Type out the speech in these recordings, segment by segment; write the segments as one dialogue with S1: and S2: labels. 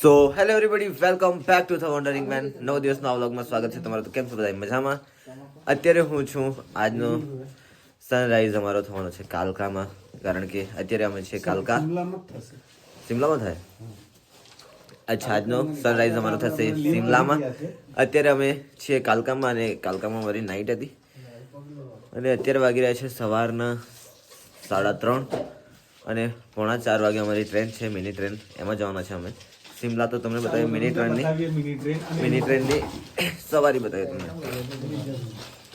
S1: So hello everybody welcome back to the wandering man નવ દિવસના વ્લોગમાં સ્વાગત છે તમારું તો કેમ છો બધા મજામાં? અત્યારે હું છું આજનો સનરાઈઝ અમારો થવાનો છે કાલકામાં કારણ કે અત્યારે અમે છીએ કાલકા. શિમલામાં થાય? અચ્છા આજનો સનરાઈઝ અમારો થશે શિમલામાં. અત્યારે અમે છીએ કાલકામાં અને કાલકામાં મારી નાઇટ હતી. અને અત્યારે વાગી રહ્યા છે સવારના સાડા ત્રણ. અને પોણા ચાર વાગે અમારી ટ્રેન છે મિની ટ્રેન એમાં જવાના છે અમે. સિમલા તો તમને બતાવી મિની ટ્રેનની. મિની ટ્રેનની સવારી બતાવી તમને.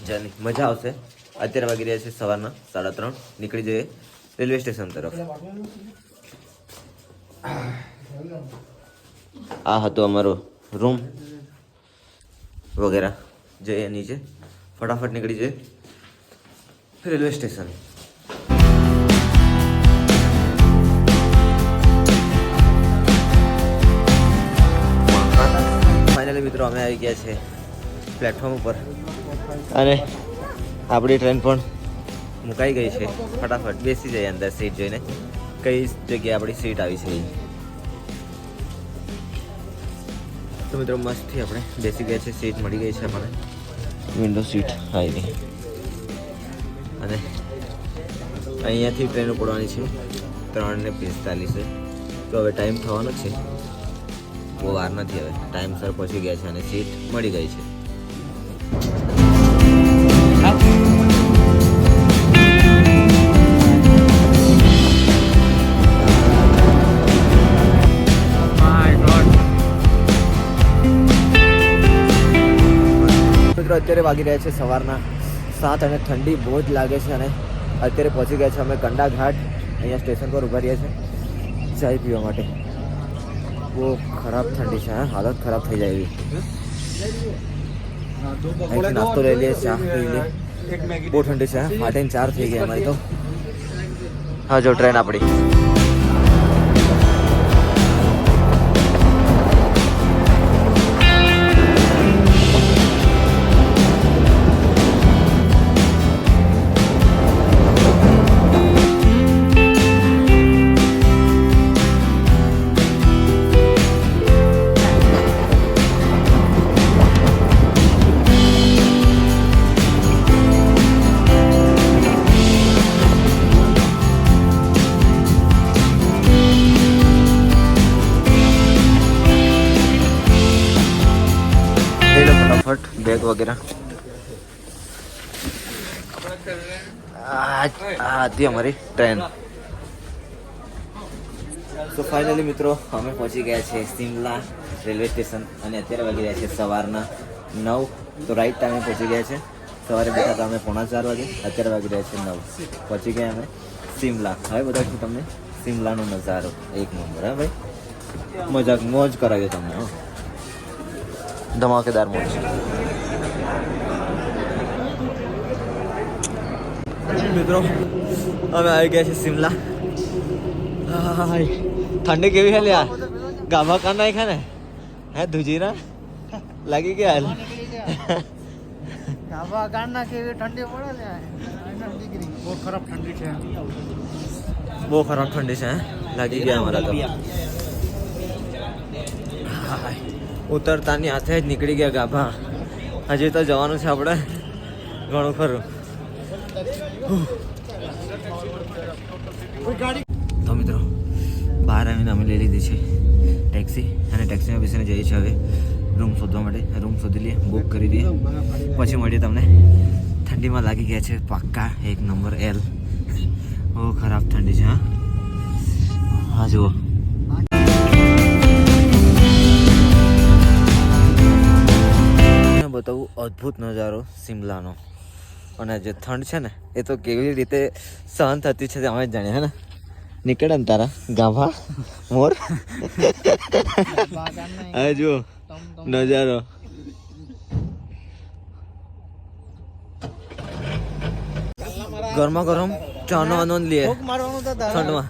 S1: જર્ની મજા આવશે. અત્યારે વાગી રહ્યા છે સવારના સાડા ત્રણ. નીકળી જઈએ રેલવે સ્ટેશન તરફ. આ હતો અમારો રૂમ વગેરે. જઈએ નીચે. ફટાફટ નીકળી જઈએ રેલવે સ્ટેશન. મિત્રો અમે આવી ગયા છે પ્લેટફોર્મ ઉપર. અને આપણી ટ્રેન પણ મુકાઈ ગઈ છે ફટાફટ બેસી જઈએ અંદર સીટ જોઈને. કઈ જગ્યાએ આપણી સીટ આવી છે તો મિત્રો મસ્તથી આપણે બેસી ગયા છે સીટ મળી ગઈ છે મને વિન્ડો સીટ આવી અને અહીંયાથી ટ્રેન ઉપડવાની છે ત્રણ ને પિસ્તાલીસે. તો હવે ટાઈમ થવાનો છે. બહુ વાર નથી હવે. ટાઈમસર પહોંચી ગયા છે અને સીટ મળી ગઈ છે. મિત્રો, અત્યારે વાગી રહ્યા છે સવારના સાત અને ઠંડી બહુ જ લાગે છે અને અત્યારે પહોંચી ગયા છે અમે કંડા ઘાટ અહીંયા સ્ટેશન પર ઊભા રહ્યા છે. ચાય પીવા માટે. બહુ ખરાબ ઠંડી છે હા હાલત ખરાબ થઈ જાય એવી અહીંથી નાસ્તો લઈ લઈએ ચા પી લઈએ બહુ ઠંડી છે હા ફાટીને ચાર થઈ ગઈ અમારી તો હા જો ટ્રેન આપણી વગેરે. આ હતી અમારી ટ્રેન. તો ફાઇનલી મિત્રો અમે પહોંચી ગયા છે સિમલા રેલવે સ્ટેશન અને અત્યારે વાગી રહ્યા છે સવારના નવ. તો રાઈટ ટાઈમે પહોંચી ગયા છે. સવારે બેઠા હતા અમે પોણા ચાર વાગે અત્યારે વાગી રહ્યા છે નવ. પહોંચી ગયા અમે સિમલા. હવે બતાવીશું તમને સિમલાનો નજારો. એક નંબર હા ભાઈ? મજાક મોજ કરાવ્યો તમને ધમાકેદાર મોજ. મિત્રો અમે આવી ગયા છે સિમલા. હાય ઠંડી કેવી છે યાર ગાભા કાન નાખ્યા ને? હે ધુજીરા? લાગી ગયા હાલ.
S2: ગાળના કેવી ઠંડી પડે ને બહુ ખરાબ ઠંડી છે.
S1: બહુ ખરાબ ઠંડી છે હે? લાગી ગયા અમારા તો. ઉતરતાની હાથે જ નીકળી ગયા ગાભા. હજી તો જવાનું છે આપણે. ઘણું ખરું. તો મિત્રો, બહાર આવીને અમે લઈ લીધી છે ટેક્સી અને ટેક્સીમાં બેસીને જઈએ છીએ હવે. રૂમ શોધવા માટે. રૂમ શોધી લઈએ બુક કરી દઈએ. પછી મળીએ તમને. ઠંડીમાં લાગી ગયા છે પાક્કા એક નંબર એલ બહુ ખરાબ ઠંડી છે, હા. હા, જુઓ. બતાવું અદ્ભુત નજારો સિમલાનો અને જે ઠંડ છે ને એ તો કેવી રીતે સહન થતી છે અમે જ જાણીએ ને? નીકળે ને તારા ગાભા મોર? હવે જુઓ નજારો. ગરમા ગરમ ચાનો આનંદ
S2: તારે.
S1: ઠંડમાં.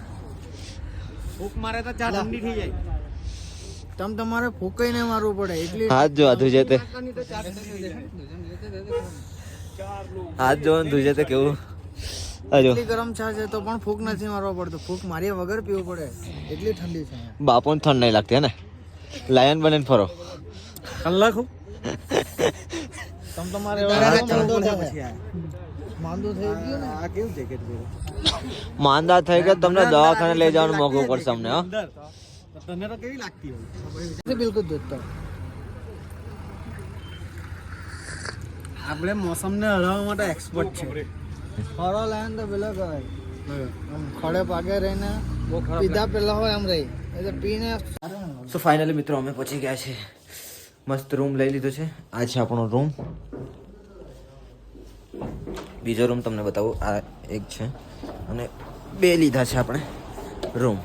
S2: ફૂક મારે તો ચા ઠંડી થઈ જાય. તમ તમારે ફૂંકાઈ ને મારવું પડે. એટલે
S1: હાથ જો આધુ ધુજે તે
S2: તો.
S1: હાથ જોવાનું ને ધુજે કેવું. હજો
S2: ગરમ ચા છે તો પણ ફૂંક નથી મારવો પડતો. ફૂક માર્યા વગર પીવું પડે. એટલી ઠંડી છે.
S1: બાપોને ઠંડ નહીં લાગતી હે ને? લાયન બનીને ફરો.
S2: કલાક તમ તમારે માંદો થઈ ગયો ને. આ કેવું જેકેટ
S1: માંદા થઈ ગયા તમને દવાખાને લઈ જવાનું મોકવું પડશે અમને હા.
S2: અંદર. તો કેવી લાગતી હોય? બિલકુલ દોસ્તો આપણે મોસમને હરાવવા માટે એક્સપર્ટ છે. ખરો લાયન તો પેલો કહેવાય. ખડે પાકે રહીને પીધા પેલા હોય એમ રહી. એટલે પીને
S1: તો ફાઇનલી મિત્રો અમે પહોંચી ગયા છે. મસ્ત રૂમ લઈ લીધો છે. આ છે આપણો રૂમ બીજો રૂમ તમને બતાવું. આ એક છે. અને બે લીધા છે આપણે રૂમ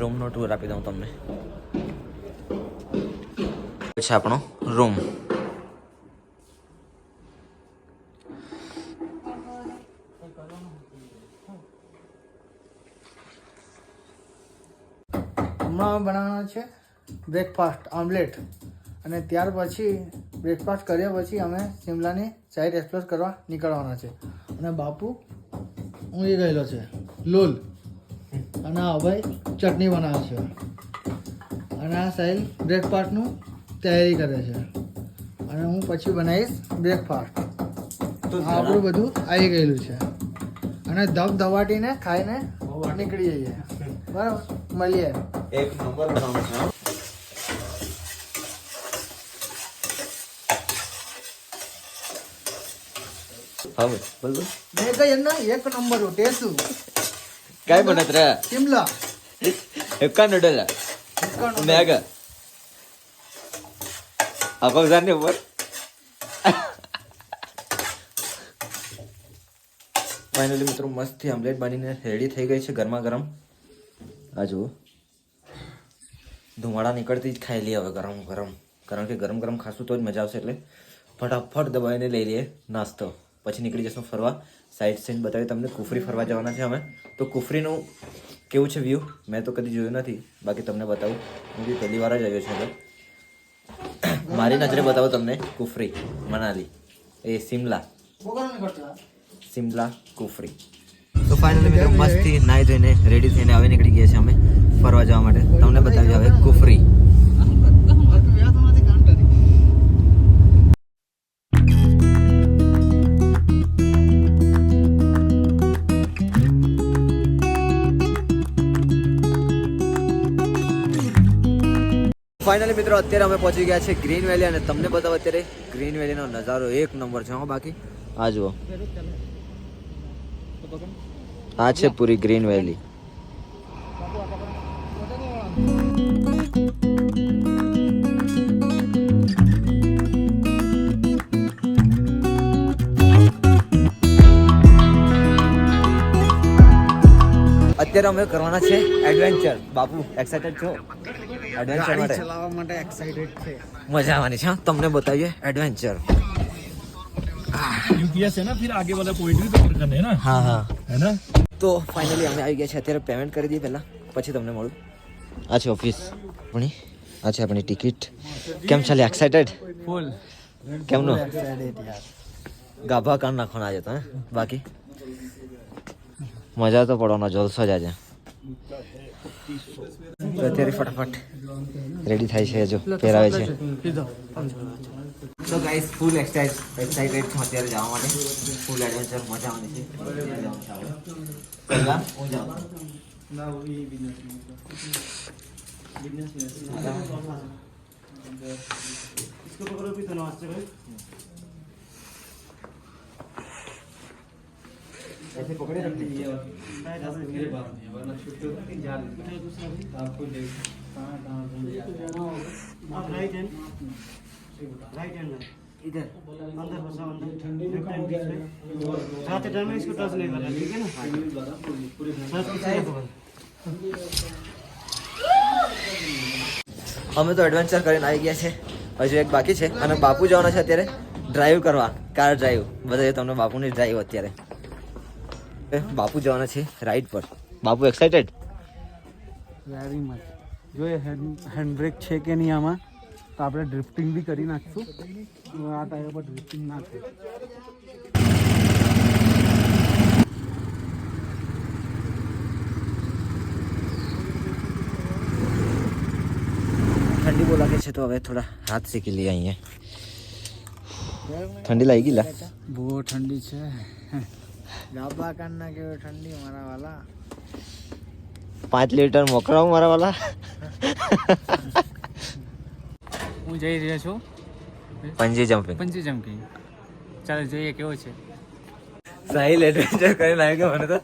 S1: રૂમનો ટૂર આપી દઉં તમને. છે આપણો રૂમ
S2: હમણાં બનાવવાનો છે. બ્રેકફાસ્ટ ઓમલેટ અને ત્યાર પછી બ્રેકફાસ્ટ કર્યા પછી અમે શિમલાની સાઈડ એક્સપ્લોર કરવા નીકળવાના છે. અને બાપુ ઊંઘી ગયેલો છે. લોલ. અને અભય ચટણી બનાવે છે. અને આ સાઈડ બ્રેકફાસ્ટનું તૈયારી કરે છે. અને હું પછી બનાવીશ બ્રેકફાસ્ટ આપણું બધું આવી ગયેલું છે. અને ધબ ધવાટીને ખાઈને નીકળી જઈએ. બરાબર? મળીએ.
S1: એક નંબર બનાવું છું હવે બોલ
S2: મેં કઈ એનો એક નંબર ટેસુ
S1: કાય બનત રે
S2: શિમલા
S1: એકા નૂડલ મેગ આખો જાને ઉપર. ફાઇનલી મિત્રો મસ્તથી આમલેટ બનીને રેડી થઈ ગઈ છે ગરમા ગરમ. આ જુઓ. ધુમાડા નીકળતી જ ખાઈ લઈએ હવે ગરમ ગરમ. કારણ કે ગરમ ગરમ ખાશું તો જ મજા આવશે એટલે ફટાફટ દબાવીને લઈ લઈએ નાસ્તો. પછી નીકળી જશું ફરવા. સાઈડ સીન બતાવી તમને. કુફરી ફરવા જવાના છે અમે. તો કુફરીનું કેવું છે વ્યૂ મેં તો કદી જોયું નથી. બાકી તમને બતાવું. હું બી પહેલી વાર જ આવ્યો છું હવે મારી નજરે બતાવું તમને કુફરી, મનાલી. એ સિમલા સિમલા કુફરી. તો ફાઇનલી મિત્રો, મસ્તથી નાઈ ધોઈને રેડી થઈને હવે નીકળી ગયા છે અમે. ફરવા જવા માટે. તમને બતાવી હવે કુફરી. ફાઇનલી મિત્રો, અત્યારે અમે પહોંચી ગયા છે ગ્રીન વેલી અને તમને બતાવો અત્યારે ગ્રીન વેલીનો નજારો એક નંબર છે. હો, બાકી? આ જુઓ. આ છે પૂરી ગ્રીન વેલી અત્યારે અમે કરવાના છે એડવેન્ચર બાપુ એક્સાઇટેડ છો એડવેન્ચર
S2: ગાડી
S1: માટે
S2: ચલાવવા માટે એક્સાઇટેડ છે
S1: મજા આવવાની છે હા? તમને બતાવીએ એડવેન્ચર
S3: यूपीएस है ना फिर आगे वाला पॉइंट भी कवर करने हैं ना
S1: હા હા
S3: है ना
S1: તો ફાઇનલી અમે આવી ગયા છે અત્યારે પેમેન્ટ કરી દઈએ પહેલા પછી તમને મળું આ છે ઓફિસ. આપણી આ છે આપણી ટિકિટ. કેમ ચાલે એક્સાઇટેડ
S2: ફૂલ.
S1: કેમનું? ગાભા કાન નાખવાના આજે તો હે? બાકી? મજા તો પડવાનો જલસો જ આજે. અત્યારે ફટાફટ રેડી થાય છે જો પહેરાવે છે. તો ગાઈસ ફૂલ એક્સાઇટેડ છું અત્યારે જવા માટે. ફૂલ એડવેન્ચર મજા આવવાની છે. પહેલા હું જાઉં. ऐसे पकड़े रखते हैं
S4: आप राइट हैंड राइट हैंड में
S1: इधर
S4: अंदर फंसा अंदर लेफ्ट हैंड बीच में साथ टर्न में इसको टच नहीं करना ठीक है ना साथ पीछे रखो
S1: અમે તો એડવેન્ચર કરીને આવી ગયા છે હજુ એક બાકી છે અને બાપુ જવાના છે અત્યારે ડ્રાઈવ કરવા કાર ડ્રાઈવ બતાવીએ તમને બાપુની ડ્રાઈવ અત્યારે એ, બાપુ જવાના છે રાઈડ પર બાપુ એક્સાઇટેડ
S4: વેરી મચ જો એ હેન્ડ બ્રેક છે કે નહીં આમાં તો આપણે ડ્રિફ્ટિંગ બી કરી નાખશું. આ ટાયર પર ડ્રિફ્ટિંગ નાખશું
S1: ઠંડી બહુ લાગે છે તો હવે થોડા હાથ શીખી લઈએ અહીંયા. ઠંડી લાગી ગઈ લા?
S4: બહુ ઠંડી છે.
S2: ડાબા કાનના કેવો ઠંડી મારા વાલા.
S1: પાંચ લીટર મોકલાવું મારા વાલા.
S5: હું જઈ રહ્યો છું.
S1: પંજી જમ્પિંગ
S5: પંચી જમ્પિંગ ચાલો જોઈએ કેવો છે.
S1: સાહિલ એડવેન્ચર કરીને આવ્યો કે મને તો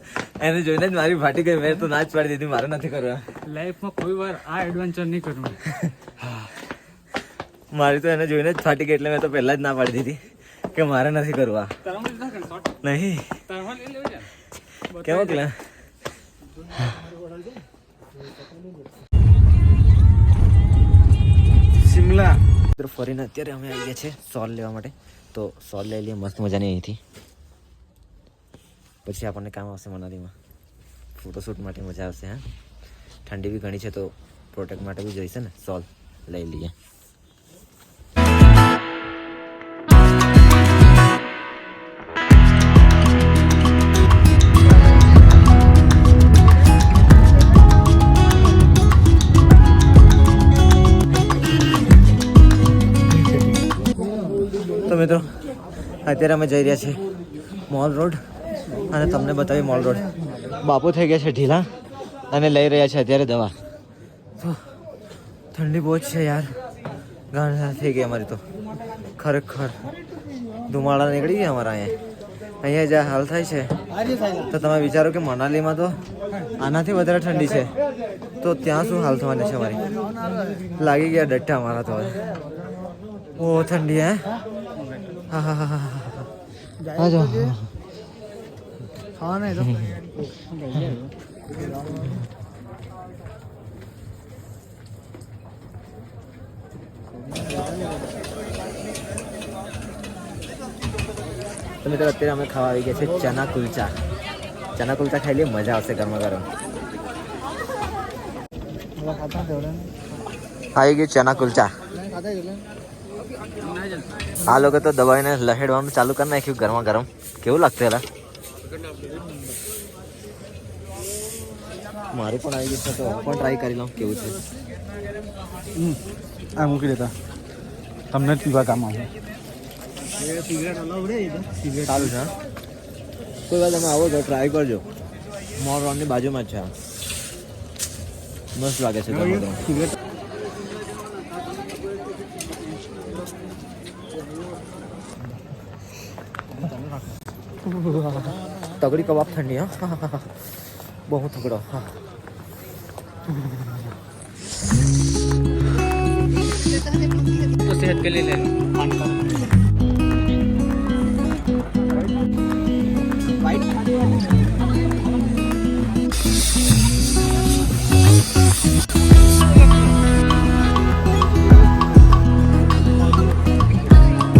S1: એને જોઈને જ મારી ફાટી ગઈ. મેં તો ના જ પાડી દીધી. મારે નથી કરવા.
S5: લાઈફમાં કોઈ વાર આ એડવેન્ચર નહીં કરવું.
S1: મારી તો એને જોઈને જ ફાટી ગઈ એટલે મેં તો પહેલા જ ના પાડી દીધી કે મારે નથી કરવા. નહીં. કેવો કે
S4: શિમલા
S1: ફરીને અત્યારે અમે આવી ગયા છે સોલ લેવા માટે. તો સોલ લઈ લઈએ, મસ્ત મજાની અહીંથી. પછી આપણને કામ આવશે મનાલીમાં. ફોટોશૂટ માટે મજા આવશે, હા. ઠંડી બી ઘણી છે, તો પ્રોટેક્ટ માટે બી જોઈશે ને સોલ લઈ લઈએ. તો મિત્રો. અત્યારે અમે જઈ રહ્યા છીએ મોલ રોડ અને તમને બતાવી મોલ રોડ બાપુ થઈ ગયા છે ઢીલા અને લઈ રહ્યા છે અત્યારે દવા. ઠંડી બહુ જ છે યાર. ગાંઠ થઈ ગઈ અમારી તો. ખરેખર. ધુમાડા નીકળી ગયા અમારા અહીંયા. અહીંયા જ્યાં હાલ થાય છે, તો તમે વિચારો કે મનાલીમાં તો આનાથી વધારે ઠંડી છે. તો ત્યાં શું હાલ થવાની છે અમારી? લાગી ગયા ડટ્ટા અમારા તો હવે ઓ ઠંડી હે હા હા હા હા હા જો
S2: ખાવા નહીં તો
S1: તો મિત્રો અત્યારે અમે ખાવા આવી ગયા છે ચના કુલચા ચના કુલચા ખાઈ લઈએ મજા આવશે ગરમા ગરમ
S2: मला खाता तेवढं
S1: આવી ગયું ચના કુલચા
S2: नाही खाता गेलं
S1: આ લોકો તો દબાઈને લહેડવાનું ચાલુ કરી નાખ્યું ગરમા ગરમ. કેવું લાગતું એલા? મારું પણ આવી ગયું છે તો હું પણ ટ્રાય કરી લઉં કેવું છે?
S4: આ મૂકી દેતા. તમને જ પીવા કામ આવે.
S1: સારું છે કોઈ વાર તમે આવો તો ટ્રાય કરજો. મોર રોડની બાજુમાં જ છે મસ્ત લાગે છે तगड़ी कबाब ठंडी हाँ। बहुत तगड़ा। हाँ
S5: तो सेहत के लिए ले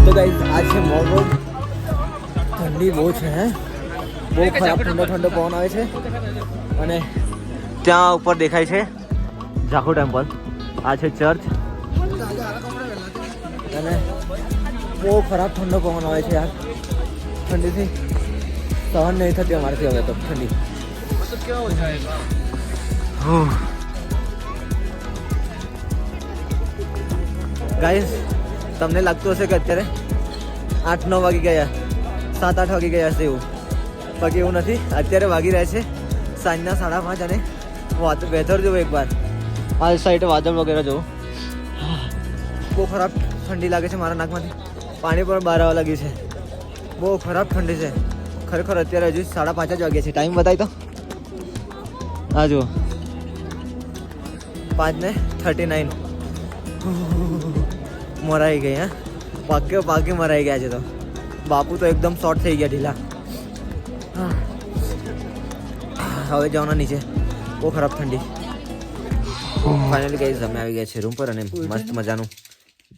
S1: तो आज है ઠંડી બહુ છે હે? બહુ ખરાબ ઠંડો ઠંડો પવન આવે છે. અને ત્યાં ઉપર દેખાય છે ઝાખુ ટેમ્પલ. આ છે ચર્ચ. અને બહુ ખરાબ ઠંડો પવન આવે છે યાર. ઠંડીથી સહન નહીં થતી અમારાથી હવે તો ઠંડી. ગાઈઝ તમને લાગતું હશે કે અત્યારે આઠ નવ વાગી ગયા. સાત આઠ વાગી ગયા હશે એવું. બાકી એવું નથી. અત્યારે વાગી રહ્યા છે સાંજના સાડા પાંચ અને વાત વેધર જોવો એકવાર. આ સાઈડ વાદળ વગેરે જોવો. બહુ ખરાબ ઠંડી લાગે છે મારા નાકમાંથી. પાણી પણ બહાર આવવા લાગ્યું છે. બહુ ખરાબ ઠંડી છે. ખરેખર અત્યારે હજુ સાડા પાંચ જ વાગ્યા છે. ટાઈમ બતાવી તો. હા જુઓ. પાંચ ને થર્ટી નાઇન મરાઈ ગઈ, હા. પાકે પાકે મરાઈ ગયા છે તો. બાપુ તો એકદમ શોર્ટ થઈ ગયા ઢીલા. હા. હવે જવાના નીચે. બહુ ખરાબ ઠંડી. ફાઇનલી ગઈ અમે આવી ગયા છે રૂમ પર અને મસ્ત મજાનું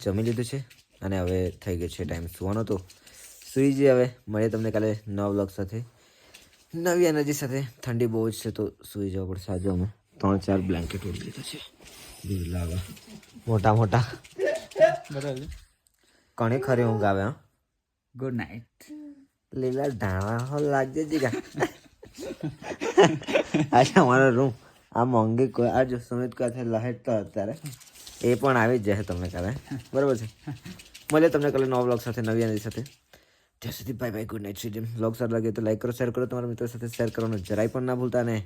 S1: જમી લીધું છે. અને હવે થઈ ગયો છે ટાઈમ સુવાનો તો. સુઈ જઈએ હવે મળીએ તમને કાલે નવ બ્લોગ સાથે. નવી એનર્જી સાથે. ઠંડી બહુ જ છે તો સુઈ જવા પડશે આજે અમે. ત્રણ ચાર બ્લેન્કેટ ઓઢી લીધા છે. લાગે મોટા મોટા. કણે ખરી ઊંઘ આવે હા.
S5: ગુડ નાઇટ
S1: લીલા ધાણા હોલ લાગજે જીગા. આજે અમારો રૂમ આ મોંઘી કોઈ આ જો સુમિત લહેટ તો અત્યારે. એ પણ આવી જ જશે તમને કાલે. બરાબર છે? મળીએ તમને કાલે નવા બ્લોગ સાથે, નવી આની સાથે. ત્યાં સુધી બાય બાય ગુડ નાઇટ સ્વીડમ બ્લોગ સારું લાગે તો લાઈક કરો શેર કરો, તમારા મિત્રો સાથે શેર કરવાનું જરાય પણ ના ભૂલતા અને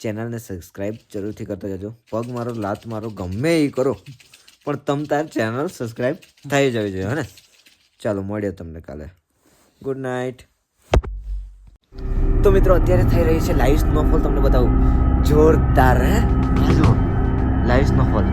S1: ચેનલને સબસ્ક્રાઈબ જરૂરથી કરતા જજો. પગ મારો, લાત મારો, ગમે એ કરો. પણ તમ તાર ચેનલ સબસ્ક્રાઈબ થઈ જવી જોઈએ હે ને? ચાલો, મળીએ તમને કાલે. ગુડ નાઇટ તો મિત્રો, અત્યારે થઈ રહી છે લાઈવ સ્નોફોલ તમને બતાવું. જોરદાર, હે? Live snowfall